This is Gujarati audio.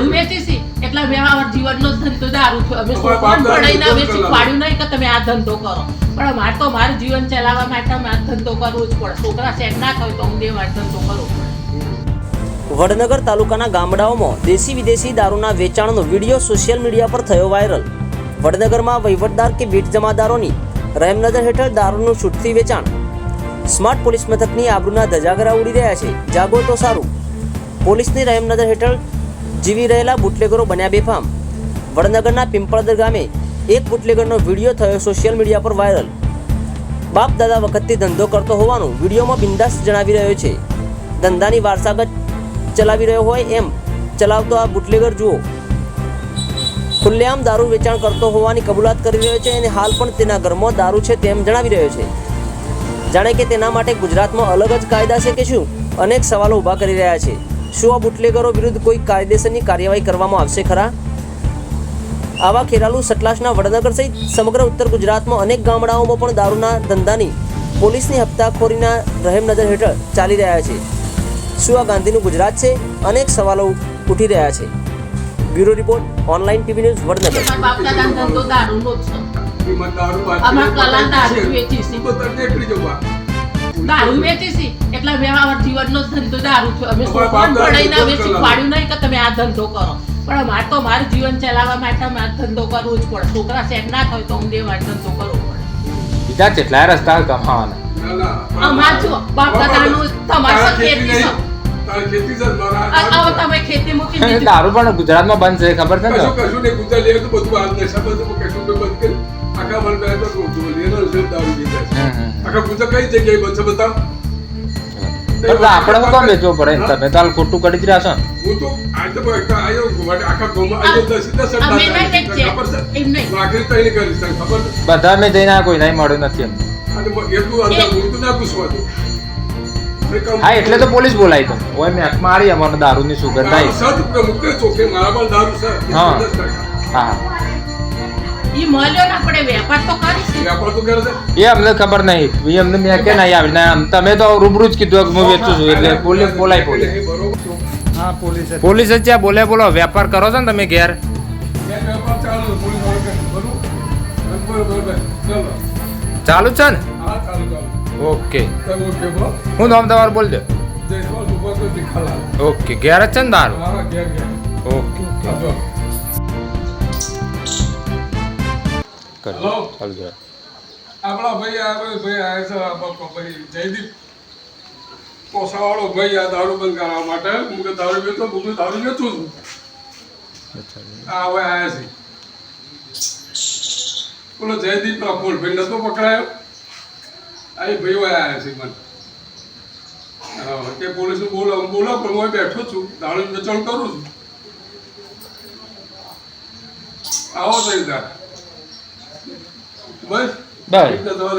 દારૂ વેચી છે એટલા વ્યવહાર જીવનનો ધંધો દારૂ થયો અમે કોણ પડાઈને ધંધો શીખવાડ્યું નહીં કે તમે આ ધંધો કરો. પણ મારે તો મારું જીવન ચલાવવા માટે મારે ધંધો કરવો જ પડે. છોકરા સેટ ના થાય તો હું બે વાર ધંધો કરવો પડે વડનગર તાલુકાના ગામડાઓમાં દેશી વિદેશી દારૂના વેચાણનો વીડિયો સોશિયલ મીડિયા પર થયો વાયરલ. વડનગરમાં વહીવટદાર કે બીટ જમાદારોની રહેમનજર હેઠળ દારૂનું છૂટથી વેચાણ. સ્માર્ટ પોલીસ મથકની આબરૂના ધજાગરા ઉડી રહ્યા છે. જાગો તો સારું. પોલીસની રહેમનજર હેઠળ જીવી રહેલા બુટલેગરો બન્યા બેફામ. વડનગરના પિંપળદર ગામે એક બુટલેગરનો વીડિયો થયો સોશિયલ મીડિયા પર વાયરલ. બાપ દાદા વખતથી ધંધો કરતો હોવાનું વિડીયોમાં બિંદાસ જણાવી રહ્યો છે. ધંધાની વારસાગત ચલાવી રહ્યો હોય એમ ચલાવતો આ બુટલેગર જુઓ. ખુલ્લેઆમ દારૂ વેચાણ કરતો હોવાની કબૂલાત કરી રહ્યો છે અને હાલ પણ તેના ઘરમાં દારૂ છે તેમ જણાવી રહ્યો છે. જાણે કે તેના માટે ગુજરાતમાં અલગ જ કાયદા છે કે શું? અનેક સવાલો ઊભા કરી રહ્યા છે. શું આ બુટલેગરો વિરુદ્ધ કોઈ કાયદેસરની કાર્યવાહી કરવામાં આવશે ખરા? આવા ખેરાલુ સટલાસના વડનગર સહિત સમગ્ર ઉત્તર ગુજરાતમાં અનેક ગામડાઓમાં પણ દારૂના ધંધાની પોલીસની હપ્તાખોરીના રહેમ નજર હેઠળ ચાલી રહ્યા છે. શું આ ગાંધીનું ગુજરાત છે? અનેક સવાલો ઉઠી રહ્યા છે. Bureau report online TV news Vadnagar. અમાર કલા દારૂ વેચી છે. દારૂ વેચી છે એટલા મેં આ જીવનનો ધંધો દારૂ છે. અમે દાદાએ પડાઈને અમે શીખવાડ્યું નહીં કે તમે આ ધંધો કરો. પણ મારે તો મારું જીવન ચલાવવા માટે મારે ધંધો કરવો જ પડે. છોકરા સેટ ના થાય તો હું બે વાર ધંધો કરવો પડે. બીજા કેટલા રસ્તા કમાવાના. અમાર જો, બાપ દાદાનું તમારી ખેતી દારૂ પણ ગુજરાતમાં બંધ છે ખબર છે ને? કશું કશું નહીં ગુજરાત બધું આ નશા બધું કશું બંધ કરી આખા મન બે તો એનો છે. હમ, હમ. આખા પૂછો કઈ જગ્યાએ બનશે આપડે આપણે પડે તમે તો ખોટું કરી જ રહ્યા છો હું તો આજે તો આયો આખા આયો. ખબર છે? ખબર બધા મેં જઈને આ કોઈ નહીં મળ્યું નથી એમ એટલું અંદર હું તો ના પૂછવાનું. હા એટલે તો પોલીસ બોલાવી તો ઓય મેં હાથ મારી અમારે દારૂની સુગંધ દારૂ આવી છે મુક્ત ચોખ્ખે મારા પણ દારૂ છે હા. હા ઈ મળ્યો ને આપણે વેપાર તો કરીશું. વ્યાપાર તો કરે છે? એ અમને ખબર નહીં. એ અમને મેં કે નહીં આવી. ના તમે તો રૂબરૂ જ કીધું કે હું વેચું છું. એટલે પોલીસ બોલાય પોલીસ. એ બરોબર. પોલીસ જ. ત્યાં બોલે બોલો વેપાર કરો છો ને તમે ઘેર? ચાલુ છે, પોલીસવાળા કહે, બરોબર? બરોબર, બરોબર. ચાલો. ચાલુ જ છે ને? હા. ઓકે. બોલો. હું નામ તમારું બોલજો. દે ઓકે. ઘેર જ છે ને હા, ઘેર. Okay okay. કરજો. ચાલુ જરા. આપણા ભાઈ આવે ભાઈ આવ્યા છે ભાઈ. જયદીપ. કોસાવાળો ભાઈ આ દારૂ બંધ કરાવવા માટે. હું કે દારૂ પીતો હું દારૂ વેચું છું. આ હવે આવ્યા છે. બોલો જયદીપ પ્રફુલ ભાઈ નતો પકડાયો? આ ભાઈઓ આવ્યા છે મને. કે પોલીસ બોલો બોલો પણ હું બેઠો છું. દારૂ વેચાણ કરું છું. આવો તો બસ બસ એટલે તમારે